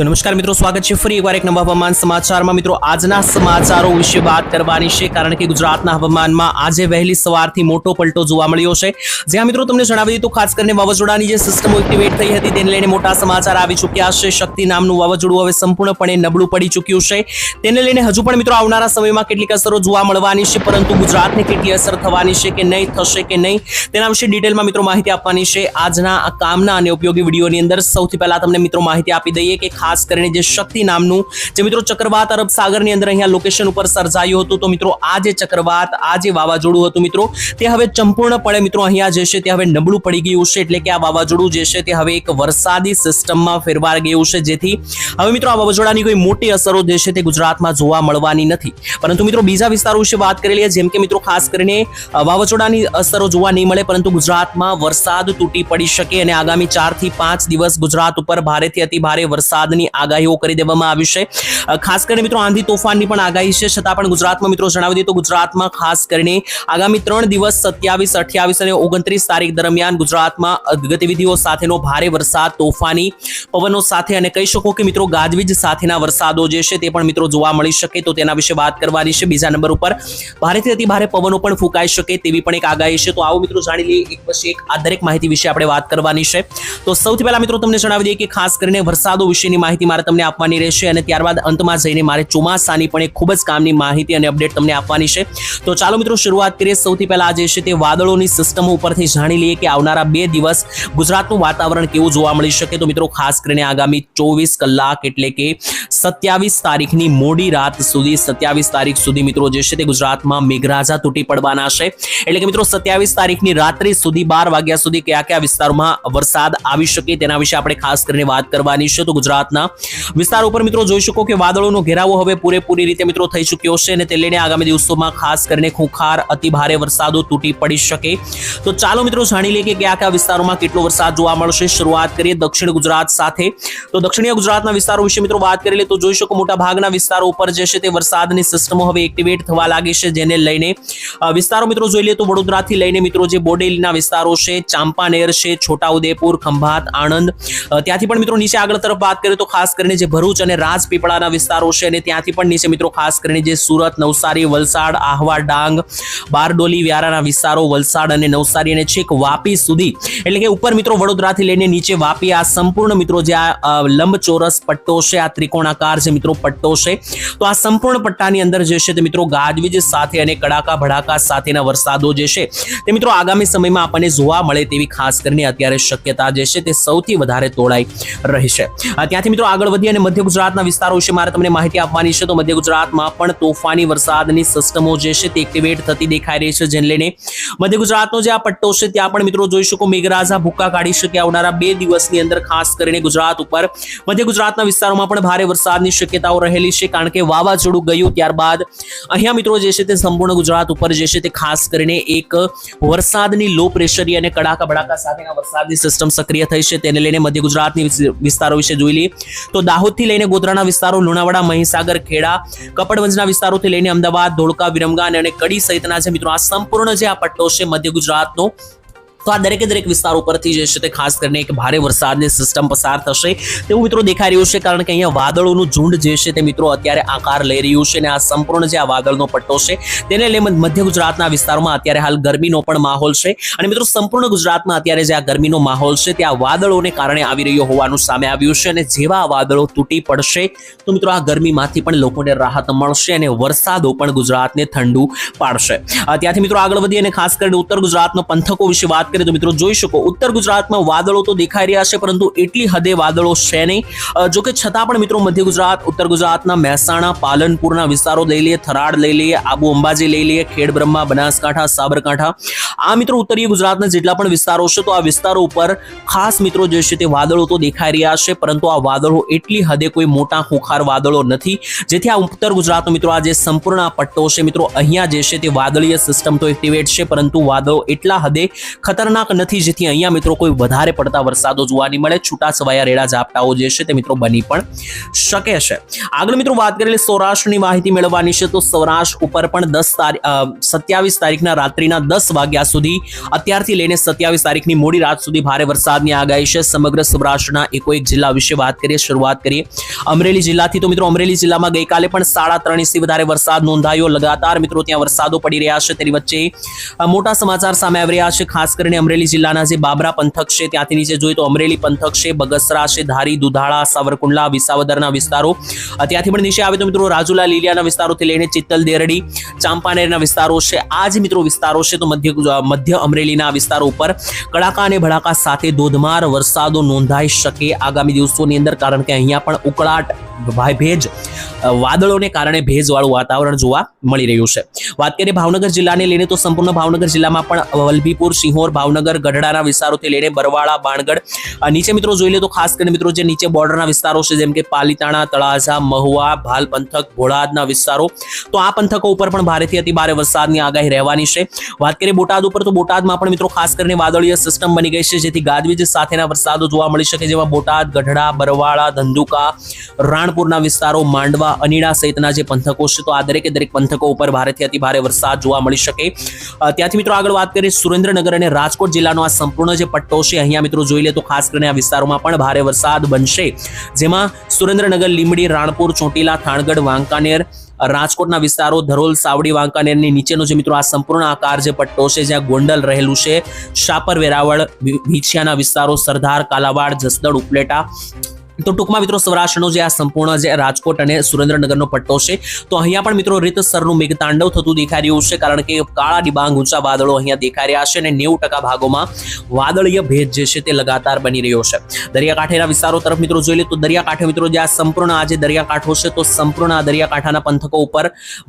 તો નમસ્કાર મિત્રો, સ્વાગત છે ફરી એકવાર એક નવા હવામાન સમાચારમાં. મિત્રો, આજના સમાચારો વિશે વાત કરવાની છે, કારણ કે ગુજરાતના હવામાનમાં આજે વહેલી સવારથી મોટો પલટો જોવા મળ્યો છે. જ્યાં મિત્રો, તમને જણાવી દીધું ખાસ કરીને વાવાઝોડાની જે સિસ્ટમ એક્ટિવેટ થઈ હતી, તેને લઈને મોટા સમાચાર આવી ચૂક્યા છે. શક્તિ નામનું વાવાઝોડું હવે સંપૂર્ણપણે નબળું પડી ચૂક્યું છે. તેને લઈને હજુ પણ મિત્રો, આવનારા સમયમાં કેટલીક અસરો જોવા મળવાની છે, પરંતુ ગુજરાતને કેટલી અસર થવાની છે કે નહીં, થશે કે નહીં, તેના વિશે ડિટેલમાં મિત્રો માહિતી આપવાની છે. આજના આ કામના અને ઉપયોગી વિડીયોની અંદર સૌથી પહેલા તમને મિત્રો માહિતી આપી દઈએ કે ખાસ કરીને જે શક્તિ નામનું જે મિત્રો ચક્રવાત અરબ સાગરની અંદર અહીંયા લોકેશન ઉપર સર્જાયું હતું. તો મિત્રો, આ જે ચક્રવાત, આ જે વાવાઝોડું હતું મિત્રો, તે હવે સંપૂર્ણપણે મિત્રો અહીંયા જે છે તે હવે નબળું પડી ગયું છે. એટલે કે આ વાવાઝોડું જે છે તે હવે એક વરસાદી સિસ્ટમમાં ફેરવાર ગયું છે. જેથી હવે મિત્રો, આ વાવાઝોડાની કોઈ મોટી અસરો જે છે તે ગુજરાતમાં જોવા મળવાની નથી. પરંતુ મિત્રો, બીજા વિસ્તારો વિશે વાત કરી લઈએ, જેમ કે મિત્રો, ખાસ કરીને વાવાઝોડાની અસરો જોવા નહીં મળે, પરંતુ ગુજરાતમાં વરસાદ તૂટી પડી શકે અને આગામી ચારથી પાંચ દિવસ ગુજરાત ઉપર ભારેથી અતિ ભારે વરસાદની આગાહીઓ કરી દેવામાં આવી છે. ખાસ કરીને મિત્રો આંધી તોફાનની પણ આગાહી છે. છતાં પણ ગુજરાતમાં મિત્રો જણાવી દઈએ તો ગુજરાતમાં ખાસ કરીને આગામી ત્રણ દિવસ સત્યાવીસ, અઠ્યાવીસ અને ઓગણત્રીસ તારીખ દરમિયાન ગુજરાતમાં ગતિવિધિઓ સાથેનો ભારે વરસાદ, તોફાની, પવનો સાથે અને કહી શકો કે મિત્રો ગાજવીજ સાથેના વરસાદો જે છે તે પણ મિત્રો જોવા મળી શકે તો તેના વિશે વાત કરવાની છે. બીજા નંબર ઉપર ભારેથી અતિ ભારે પવનો પણ ફૂંકાઈ શકે તેવી પણ એક આગાહી છે. તો આવો મિત્રો જાણી લઈએ એક પછી એક આ દરેક માહિતી વિશે આપણે વાત કરવાની છે. તો સૌથી પહેલા મિત્રો તમને જણાવી દઈએ કે ખાસ કરીને વરસાદો વિશેની માહિતી મારે તમને આપવાની રહેશે અને ત્યારબાદ અંતમાં જઈને મારે ચોમાસાની પણ એક ખૂબ જ કામની માહિતી અને અપડેટ તમને આપવાની છે. તો ચાલો મિત્રો, શરૂઆત કરીએ. સૌથી પહેલા આજે છે તે વાદળોની સિસ્ટમ ઉપરથી જાણી લઈએ કે આવનારા બે દિવસ ગુજરાતનું વાતાવરણ કેવું જોવા મળી શકે. તો મિત્રો, ખાસ કરીને આગામી ચોવીસ કલાક એટલે કે સત્યાવીસ તારીખની મોડી રાત સુધી, સત્યાવીસ તારીખ સુધી મિત્રો જે છે તે ગુજરાતમાં મેઘરાજા તૂટી પડવાના છે. એટલે કે મિત્રો, સત્યાવીસ તારીખની રાત્રિ સુધી, બાર વાગ્યા સુધી કયા કયા વિસ્તારોમાં વરસાદ આવી શકે તેના વિશે આપણે ખાસ કરીને વાત કરવાની છે. તો ગુજરાતના વિસ્તાર ઉપર મિત્રો જોઈ શકો કે વાદળોનો ઘેરાવો હવે પૂરેપૂરી રીતે મિત્રો થઈ ચૂક્યો છે અને તે લઈને આગામી દિવસોમાં ખાસ કરીને ખૂંખાર અતિ વરસાદો તૂટી પડી શકે. તો ચાલો મિત્રો જાણી લઈએ કે કયા વિસ્તારોમાં કેટલો વરસાદ જોવા મળશે. શરૂઆત કરીએ દક્ષિણ ગુજરાત સાથે. તો દક્ષિણીય ગુજરાતના વિસ્તારો વિશે મિત્રો વાત કરી લે તો જોઈ શકો મોટા ભાગના વિસ્તારો ઉપર જે છે તે વરસાદની સિસ્ટમો હવે એક્ટિવેટ થવા લાગી છે જેને લઈને વિસ્તારો મિત્રો જોઈ લઈએ તો વડોદરાથી લઈને મિત્રો જે બોડેલીના વિસ્તારો છે, ચાંપાનેર છે, છોટાઉદેપુર, ખંભાત, આણંદ ત્યાંથી પણ મિત્રો નીચે આગળ તરફ વાત કરીએ તો ખાસ કરીને જે ભરૂચ અને રાજપીપળાના વિસ્તારો છે અને ત્યાંથી પણ નીચે મિત્રો ખાસ કરીને જે સુરત નવસારી વલસાડ આહવા ડાંગ બારડોલી વ્યારાના વિસ્તારો વલસાડ અને નવસારી અને છેક વાપી સુધી. એટલે કે ઉપર મિત્રો વડોદરાથી લઈને નીચે વાપી આ સંપૂર્ણ મિત્રો જે આ લંબચોરસ પટ્ટો છે આ ત્રિકોણાકાર જે મિત્રો પટ્ટો છે તો આ સંપૂર્ણ પટ્ટાની અંદર જે છે તે મિત્રો ગાજવીજ સાથે અને કડાકા ભડાકા સાથેના વરસાદો જે છે તે મિત્રો આગામી સમયમાં આપણને જોવા મળે તેવી ખાસ કરીને અત્યારે શક્યતા જે છે તે સૌથી વધારે તોડાઈ રહી છે. અ, ત્યાંથી મિત્રો આગળ વધી અને મધ્ય ગુજરાતના વિસ્તારો વિશે મારે તમને માહિતી આપવાની છે. તો મધ્ય ગુજરાતમાં પણ તોફાની વરસાદની સિસ્ટમો જે છે તે એક્ટિવેટ થતી દેખાઈ રહી છે જેને લઈને મધ્ય ગુજરાતનો જે આ પટ્ટો છે ત્યાં પણ મિત્રો જોઈ શકો મેઘરાજા ભૂક્કા કાઢી શકે આવનારા બે દિવસની અંદર ખાસ કરીને ગુજરાત ઉપર મધ્ય ગુજરાતના વિસ્તારોમાં પણ ભારે વરસાદની શક્યતાઓ રહેલી છે. કારણ કે વાવાઝોડું ગયું ત્યારબાદ અહીંયા મિત્રો જે છે તે સંપૂર્ણ ગુજરાત ઉપર જે છે તે ખાસ કરીને એક વરસાદની લો પ્રેશરી અને કડાકા ભડાકા સાથેના વરસાદની સિસ્ટમ સક્રિય થઈ છે. તેને લઈને મધ્ય ગુજરાતની વિસ્તારો વિશે જોઈ લઈએ. તો દાહોદથી લઈને ગોધરાના વિસ્તારો, લુણાવાડા, મહીસાગર, ખેડા, કપડવંજના વિસ્તારોથી લઈને અમદાવાદ, ધોળકા વિરમગામ અને કડી સહિતના જે મિત્રો, આ સંપૂર્ણ જે આ પટ્ટો છે, મધ્ય ગુજરાતનો તો આ દરેકે દરેક વિસ્તાર ઉપરથી જે છે તે ખાસ કરીને એક ભારે વરસાદની સિસ્ટમ પસાર થશે. તેવું મિત્રો દેખાઈ રહ્યું છે કારણ કે અહીંયા વાદળોનું ઝુંડ જે છે તે મિત્રો અત્યારે આકાર લઈ રહ્યું છે અને આ સંપૂર્ણ જે આ વાદળનો પટ્ટો છે તેને લઈને મધ્ય ગુજરાતના વિસ્તારોમાં અત્યારે હાલ ગરમીનો પણ માહોલ છે. અને મિત્રો સંપૂર્ણ ગુજરાતમાં અત્યારે જે આ ગરમીનો માહોલ છે તે આ વાદળોને કારણે આવી રહ્યો હોવાનું સામે આવ્યું છે અને જેવા વાદળો તૂટી પડશે તો મિત્રો આ ગરમીમાંથી પણ લોકોને રાહત મળશે અને વરસાદો પણ ગુજરાતને ઠંડુ પાડશે. ત્યાંથી મિત્રો આગળ વધી અને ખાસ કરીને ઉત્તર ગુજરાતનો પંથકો વિશે વાત કરીએ તો મિત્રો જોઈ શકો, ઉત્તર ગુજરાતમાં વાદળો તો દેખાઈ રહ્યા છે, પરંતુ એટલી હદે વાદળો છે નહીં. જો કે છતાં પણ મિત્રો મધ્ય ગુજરાત, ઉત્તર ગુજરાતના મહેસાણા, પાલનપુરના વિસ્તારો લઈ લઈએ થરાડ લઈ લઈએ, આબુ અંબાજી લઈ લઈએ, ખેડ બ્રહ્મા, બનાસકાંઠા, સાબરકાંઠા. આ મિત્રો ઉત્તરીય ગુજરાતના જેટલા પણ વિસ્તારો છે, તો આ વિસ્તારો ઉપર ખાસ મિત્રો જે છે તે વાદળો તો દેખાઈ રહ્યા છે, પરંતુ આ વાદળો એટલી હદે કોઈ મોટા ખોખાર વાદળો નથી. જેથી આ ઉત્તર ગુજરાતનો મિત્રો આ જે સંપૂર્ણ પટ્ટો છે, મિત્રો, અહીંયા જે છે તે વાદળીય સિસ્ટમ તો એક્ટિવેટ છે, પરંતુ વાદળો એટલા હદે ખતરનાક નથી, જેથી અહીંયા મિત્રો કોઈ વધારે પડતા વરસાદો જોવા નહીં મળે. છૂટા છવાયા રેડા ઝાપટાઓ જે છે તે મિત્રો બની પણ શકે છે. આગળ મિત્રો વાત કરીએ સૌરાષ્ટ્રની માહિતી મેળવવાની છે, તો સૌરાષ્ટ્ર ઉપર પણ દસ તારીખ સત્યાવીસ તારીખના રાત્રિના દસ વાગ્યા સુધી, અત્યારથી લઈને સત્યાવીસ તારીખની મોડી રાત સુધી ભારે વરસાદની આગાહી છે. સમગ્ર સૌરાષ્ટ્રના એકોએક જિલ્લા વિશે વાત કરીએ, શરૂઆત કરીએ અમરેલી જિલ્લાથી. તો મિત્રો અમરેલી જિલ્લામાં ગઈકાલે પણ સાડા ત્રણ ઇંચથી વધારે વરસાદ નોંધાયો. લગાતાર મિત્રો ત્યાં વરસાદો પડી રહ્યા છે. તેની વચ્ચે મોટા સમાચાર સામે આવી રહ્યા છે, ખાસ કરીને અમરેલી જિલ્લાના જે બાબરા પંથક છે, ત્યાંથી નીચે જોઈએ તો અમરેલી પંથક છે, બગસરા છે, ધારી, દુધાળા, સાવરકુંડલા, વિસાવદરના વિસ્તારો. ત્યાંથી પણ નીચે આવે તો મિત્રો રાજુલા, લીલિયાના વિસ્તારોથી લઈને ચિત્તલ, દેરડી, ચાંપાનેરના વિસ્તારો છે. આ જ મિત્રો વિસ્તારો છે તો મધ્ય મધ્ય અમરેલીના વિસ્તારો ઉપર. કડાકા અને ભડાકા સાથે ધોધમાર વરસાદો નોંધાઈ શકે આગામી દિવસોની અંદર, કારણ કે અહીંયા પણ ઉકળાટ ભેજ વાદળોને કારણે ભેજવાળું વાતાવરણ જોવા મળી રહ્યું છે. વાત કરીએ ભાવનગર જિલ્લાને લઈને તો સંપૂર્ણ ભાવનગર જિલ્લામાં પણ વલભીપુર, સિંહોર, ભાવનગર, ગઢડાના વિસ્તારોથી લઈને બરવાળા, બાણગઢ નીચે મિત્રો જોઈ લે તો ખાસ કરીને મિત્રો જે નીચે બોર્ડરના વિસ્તારો છે, જેમ કે પાલીતાણા, તળાજા, મહુવા, ભાલ પંથક, ભોળાદના વિસ્તારો, તો આ પંથકો ઉપર પણ ભારેથી અતિ ભારે વરસાદની આગાહી રહેવાની છે. વાત કરીએ બોટાદ ઉપર તો બોટાદમાં પણ મિત્રો ખાસ કરીને વાદળીય સિસ્ટમ બની ગઈ છે, જેથી ગાજવીજ સાથેના વરસાદો જોવા મળી શકે, જેમાં બોટાદ, ગઢડા, બરવાળા, ધંધુકા રાણપુરના વિસ્તારો માંડવા, અનીડા સહિતના જે પંથકો છે, તો આ દરેકે દરેક પંથકો ઉપર ભારેથી અતિ ભારે વરસાદ જોવા મળી શકે. ત્યાંથી મિત્રો આગળ વાત કરીએ સુરેન્દ્રનગર અને રાજકોટ જિલ્લાનો આ સંપૂર્ણ જે પટ્ટો છે, અહીંયા મિત્રો જોઈ લે તો ખાસ કરીને આ વિસ્તારોમાં પણ ભારે વરસાદ બનશે. જેમાં સુરેન્દ્રનગર, લીંબડી, રાણપુર, ચોટીલા, થાણગઢ, વાંકાનેર, રાજકોટના વિસ્તારો, ધરોલ, સાવડી, વાંકાનેરની નીચેનો જે મિત્રો આ સંપૂર્ણ આકાર જે પટ્ટો છે, જ્યાં ગોંડલ રહેલું છે. શાપર વેરાવળ વિછિયાના વિસ્તારો, સરદાર, કાલાવાડ, જસદણ, ઉપલેટા તો ટૂંકમાં મિત્રો સૌરાષ્ટ્રનો જે આ સંપૂર્ણ જે રાજકોટ અને સુરેન્દ્રનગરનો પટ્ટો છે, તો અહીંયા પણ મિત્રો રીતસરનું મેઘતાંડવ થતું દેખાઈ રહ્યું છે, કારણ કે કાળા ડિબાંગ, ઊંચા વાદળો અહીંયા દેખાઈ રહ્યા છે અને નેવું ટકા ભાગોમાં વાદળીય ભેજ જે છે તે લગાતાર બની રહ્યો છે. દરિયાકાંઠેના વિસ્તારો તરફ મિત્રો જોઈ લે તો દરિયાકાંઠે મિત્રો જે આ સંપૂર્ણ આ જે દરિયાકાંઠો છે, તો સંપૂર્ણ આ દરિયાકાંઠાના પંથકો ઉપર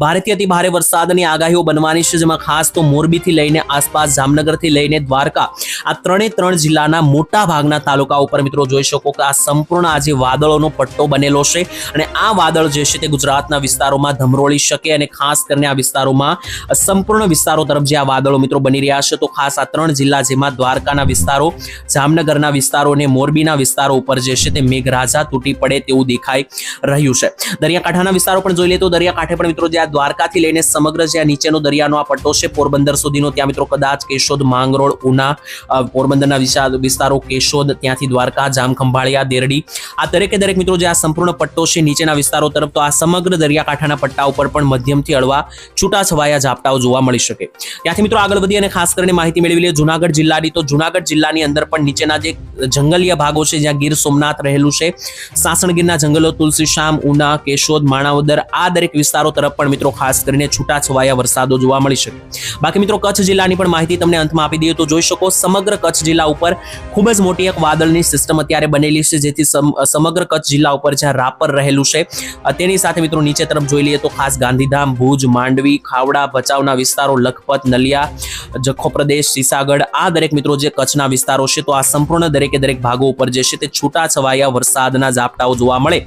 ભારેથી અતિ ભારે વરસાદની આગાહીઓ બનવાની છે, જેમાં ખાસ તો મોરબીથી લઈને આસપાસ જામનગરથી લઈને દ્વારકા, આ ત્રણે ત્રણ જિલ્લાના મોટા ભાગના તાલુકા ઉપર મિત્રો જોઈ શકો કે આ સંપૂર્ણ આ જે વાદળોનો પટ્ટો બનેલો છે અને આ વાદળ જે છે તે ગુજરાતના વિસ્તારોમાં ધમરોળી શકે અને ખાસ કરીને આ વિસ્તારોમાં સંપૂર્ણ વિસ્તારો તરફ જે આ વાદળો મિત્રો બની રહ્યા છે, તો ખાસ આ ત્રણ જિલ્લા જેમાં દ્વારકાના વિસ્તારો, જામનગરના વિસ્તારો અને મોરબીના વિસ્તારો ઉપર જે છે તે મેઘરાજા તૂટી પડે તેવું દેખાઈ રહ્યું છે. દરિયાકાંઠાના વિસ્તારો પણ જોઈ લે તો દરિયાકાંઠે પણ મિત્રો જે આ દ્વારકાથી લઈને સમગ્ર જે આ નીચેનો દરિયાનો આ પટ્ટો છે, પોરબંદર સુધીનો ત્યાં મિત્રો કદાચ કેશોદ, માંગરોળ, ઉના પોરબંદરના વિસ્તારો, કેશોદ, ત્યાંથી દ્વારકા, જામખંભાળિયા, દેરડી આ દરેકે દરેક મિત્રો જે આ સંપૂર્ણ પટ્ટો છે નીચેના વિસ્તારો તરફ, તો આ સમગ્ર દરિયાકાંઠાના પટ્ટા ઉપર પણ મધ્યમથી હળવા છૂટાછવાયા ઝાપટાઓ જોવા મળી શકે. ત્યાંથી મિત્રો આગળ વધી અને ખાસ કરીને માહિતી મેળવી લઈએ જુનાગઢ જિલ્લાની. તો જુનાગઢ જિલ્લાની અંદર પણ નીચેના જે જંગલીય ભાગો છે, જ્યાં ગીર સોમનાથ રહેલું છે સાસણગીરના જંગલો તુલસીશ્યામ ઉના, કેશોદ, માણાવદર, આ દરેક વિસ્તારો તરફ પણ મિત્રો ખાસ કરીને છૂટાછવાયા વરસાદો જોવા મળી શકે. બાકી મિત્રો કચ્છ જિલ્લાની પણ માહિતી તમને અંતમાં આપી દઈએ, તો જોઈ શકો સમગ્ર કચ્છ જિલ્લા ઉપર ખૂબ જ મોટી એક વાદળની સિસ્ટમ અત્યારે બનેલી છે, જેથી સમગ્ર કચ્છ જિલ્લા ઉપર જ્યાં રાપર રહેલું છે. તેની સાથે મિત્રો નીચે તરફ જોઈ લઈએ તો ખાસ ગાંધીધામ, ભુજ, માંડવી, ખાવડા, ભચાઉના વિસ્તારો, લખપત, નલિયા, જખો પ્રદેશ, સીસાગઢ, આ દરેક મિત્રો જે કચ્છના વિસ્તારો છે તો આ સંપૂર્ણ દરેકે દરેક ભાગો ઉપર જે છે તે છૂટા છવાયા વરસાદના ઝાપટાઓ જોવા મળે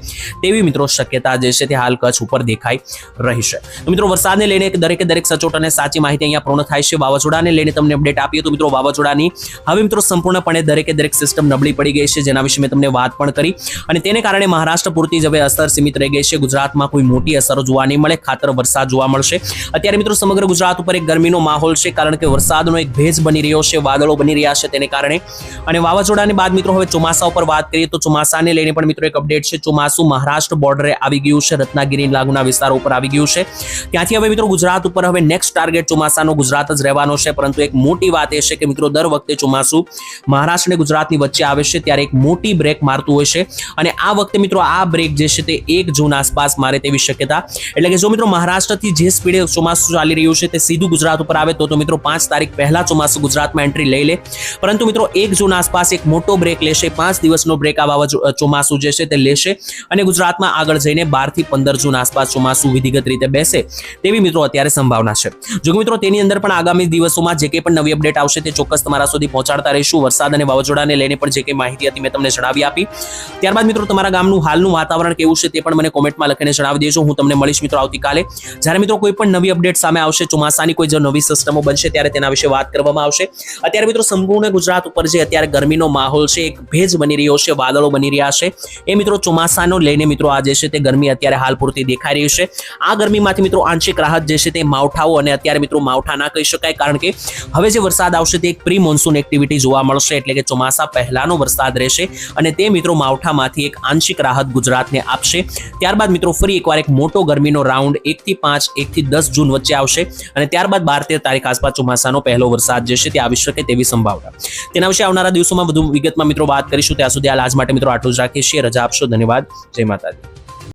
તેવી મિત્રો શક્યતા જે છે તે હાલ કચ્છ ઉપર દેખાઈ રહી છે. તો મિત્રો વરસાદને લઈને દરેકે દરેક સચોટ અને સાચી માહિતી અહીંયા પૂર્ણ થાય છે. વાવાઝોડાને લઈને તમને અપડેટ આપીએ તો મિત્રો વાવાઝોડાની હવે મિત્રો સંપૂર્ણપણે દરેકે દરેક સિસ્ટમ નબળી પડી ગઈ છે. જેના વિશે મેં તમને વાત પણ કરી. અને તેને કારણે મહારાષ્ટ્ર પૂરતી જ હવે અસર સીમિત રહી ગઈ છે. ગુજરાતમાં કોઈ મોટી અસર જોવા નહીં મળે. ખાતર વરસાદ જોવા મળશે. અત્યારે મિત્રો સમગ્ર ગુજરાત ઉપર એક ગરમીનો માહોલ છે, કારણ કે વરસાદનો એક ભેજ બની રહ્યો છે, વાદળો બની રહ્યા છે તેને કારણે. અને વાવાઝોડાને બાદ મિત્રો હવે ચોમાસા ઉપર વાત કરીએ તો ચોમાસાને લઈને પણ મિત્રો એક અપડેટ છે. ચોમાસું મહારાષ્ટ્ર બોર્ડરે આવી ગયું છે, રત્નાગીરી લાગુના વિસ્તારો ઉપર આવી ગયું છે. ત્યાંથી હવે મિત્રો ગુજરાત ઉપર હવે નેક્સ્ટ ટાર્ગેટ ચોમાસાનો ગુજરાત જ રહેવાનો છે. પરંતુ એક મોટી વાત એ છે કે મિત્રો દર વખતે ચોમાસું મહારાષ્ટ્ર અને ગુજરાતની વચ્ચે આવે છે, ત્યારે એક મોટી બ્રેક મારતું હોય છે. અને આ વખતે મિત્રો આ બ્રેક જે છે તે એક જૂન આસપાસ મારે તેવી શક્યતા. એટલે કે જો મિત્રો મહારાષ્ટ્રથી જે સ્પીડે ચોમાસું ચાલી રહ્યું છે તે સીધું ગુજરાત ઉપર આવે તો મિત્રો પાંચ તારીખ પહેલા ચોમાસું ગુજરાતમાં એન્ટ્રી લઈ લે. પરંતુ મિત્રો એક જૂન આસપાસ એક મોટો બ્રેક લેશે, પાંચ દિવસનો બ્રેક આ ચોમાસું જે છે તે લેશે અને ગુજરાતમાં આગળ જઈને બારથી પંદર જૂન આસપાસ ચોમાસું વિધિગત રીતે બેસે તેવી મિત્રો અત્યારે સંભાવના છે. જો કે મિત્રો તેની અંદર પણ આગામી દિવસોમાં જે કંઈ પણ નવી અપડેટ આવશે તે ચોક્કસ તમારા સુધી પહોંચાડતા રહીશું. વરસાદ અને વાવાઝોડાને લઈને પણ જે કંઈ માહિતી હતી મેં તમને જણાવી આપી. ત્યારબાદ મિત્રો તમારા ગામનું હાલનું વાતાવરણ કેવું છે તે પણ મને કોમેન્ટમાં લખીને જણાવી દેજો. હું તમને મળીશ મિત્રો આવતીકાલે. જ્યારે મિત્રો કોઈ પણ નવી અપડેટ સામે આવશે, ચોમાસાની કોઈ જો નવી સિસ્ટમો બનશે ત્યારે તેના વિશે વાત કરવામાં આવશે. અત્યારે મિત્રો સંપૂર્ણ ગુજરાત ઉપર જે અત્યારે ગરમીનો માહોલ છે, એક ભેજ બની રહ્યો છે, વાદળો બની રહ્યા છે. એ મિત્રો ચોમાસાનો લઈને મિત્રો આ જે છે તે ગરમી અત્યારે હાલ પૂરતી દેખાઈ રહી છે. આ ગરમીમાંથી મિત્રો આંશિક રાહત જે છે તે માવઠાઓ અને અત્યારે મિત્રો માવઠા ના કહી શકાય, કારણ કે હવે જે વરસાદ આવશે તે એક પ્રી મોન્સૂન એક્ટિવિટી જોવા મળશે, એટલે કે ચોમાસા પહેલાનો વરસાદ રહેશે અને તે મિત્રો માવઠા ઉનાળામાંથી એક આંશિક રાહત ગુજરાતને આપશે. ત્યારબાદ મિત્રો, ફરી એકવાર એક મોટો ગરમીનો રાઉન્ડ એકથી પાંચ, એકથી દસ જૂન વચ્ચે આવશે અને ત્યારબાદ બાર તેર તારીખ આસપાસ ચોમાસાનો પહેલો વરસાદ જે છે તે આવી શકે તેવી સંભાવના. તેના વિશે આવનારા દિવસોમાં વધુ વિગતમાં મિત્રો વાત કરીશું. ત્યાં સુધી હાલ આજ માટે મિત્રો આટલું જ રાખીએ છીએ. રજા આપશો. ધન્યવાદ. જય માતાજી.